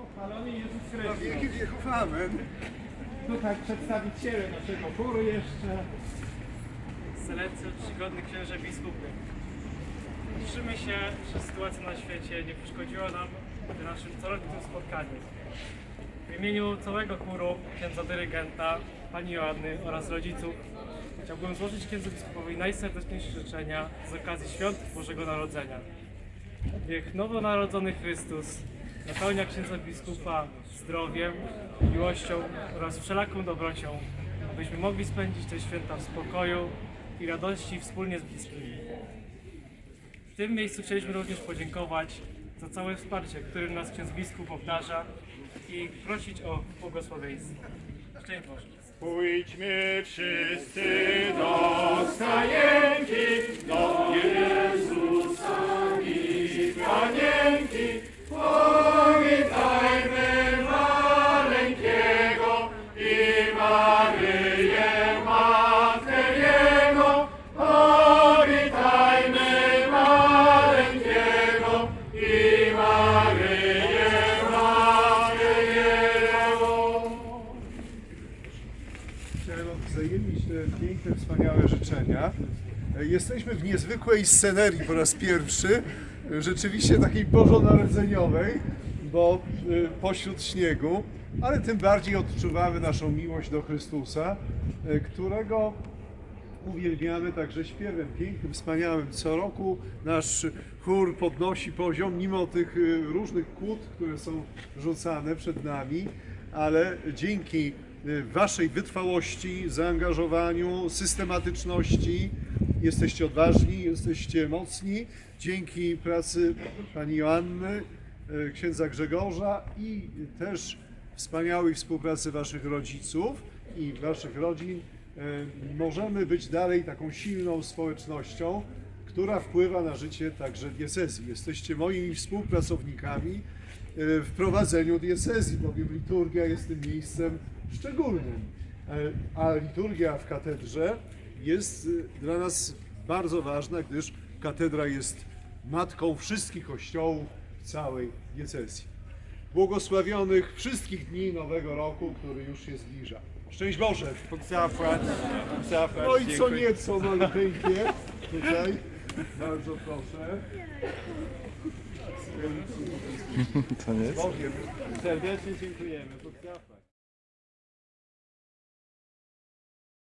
Pochwalony Jezus Na Chrystus. wieki wieków amen. Tutaj przedstawiciele naszego chóru jeszcze. Ekscelencjo, czcigodny księże biskupy. Cieszymy się, że sytuacja na świecie nie przeszkodziła nam w naszym corocznym spotkaniu. W imieniu całego chóru, księdza dyrygenta, pani Joanny oraz rodziców chciałbym złożyć księdzu biskupowi najserdeczniejsze życzenia z okazji świąt Bożego Narodzenia. Niech nowonarodzony Chrystus napełnia księdza biskupa zdrowiem, miłością oraz wszelaką dobrocią, abyśmy mogli spędzić te święta w spokoju i radości wspólnie z bliskimi. W tym miejscu chcieliśmy również podziękować za całe wsparcie, którym nas ksiądz biskup obdarza i prosić o błogosławieństwo. Szczęść Boże. Pójdźmy wszyscy do stajenki, Chciałem odwzajemnić te piękne, wspaniałe życzenia. Jesteśmy w niezwykłej scenerii po raz pierwszy, rzeczywiście takiej bożonarodzeniowej, bo e, pośród śniegu, ale tym bardziej odczuwamy naszą miłość do Chrystusa, e, którego uwielbiamy także śpiewem pięknym, wspaniałym. Co roku nasz chór podnosi poziom, mimo tych y, różnych kłód, które są rzucane przed nami, ale dzięki y, Waszej wytrwałości, zaangażowaniu, systematyczności jesteście odważni, jesteście mocni. Dzięki pracy Pani Joanny, y, księdza Grzegorza i też wspaniałej współpracy Waszych rodziców i Waszych rodzin e, możemy być dalej taką silną społecznością, która wpływa na życie także diecezji. Jesteście moimi współpracownikami w prowadzeniu diecezji, bowiem liturgia jest tym miejscem szczególnym. E, A liturgia w katedrze jest e, dla nas bardzo ważna, gdyż katedra jest matką wszystkich kościołów w całej diecezji. Błogosławionych wszystkich dni Nowego Roku, który już się zbliża. Szczęść Boże! No i co nieco maluteńkie tutaj. Bardzo proszę. To nie? Bogiem. Serdecznie dziękujemy.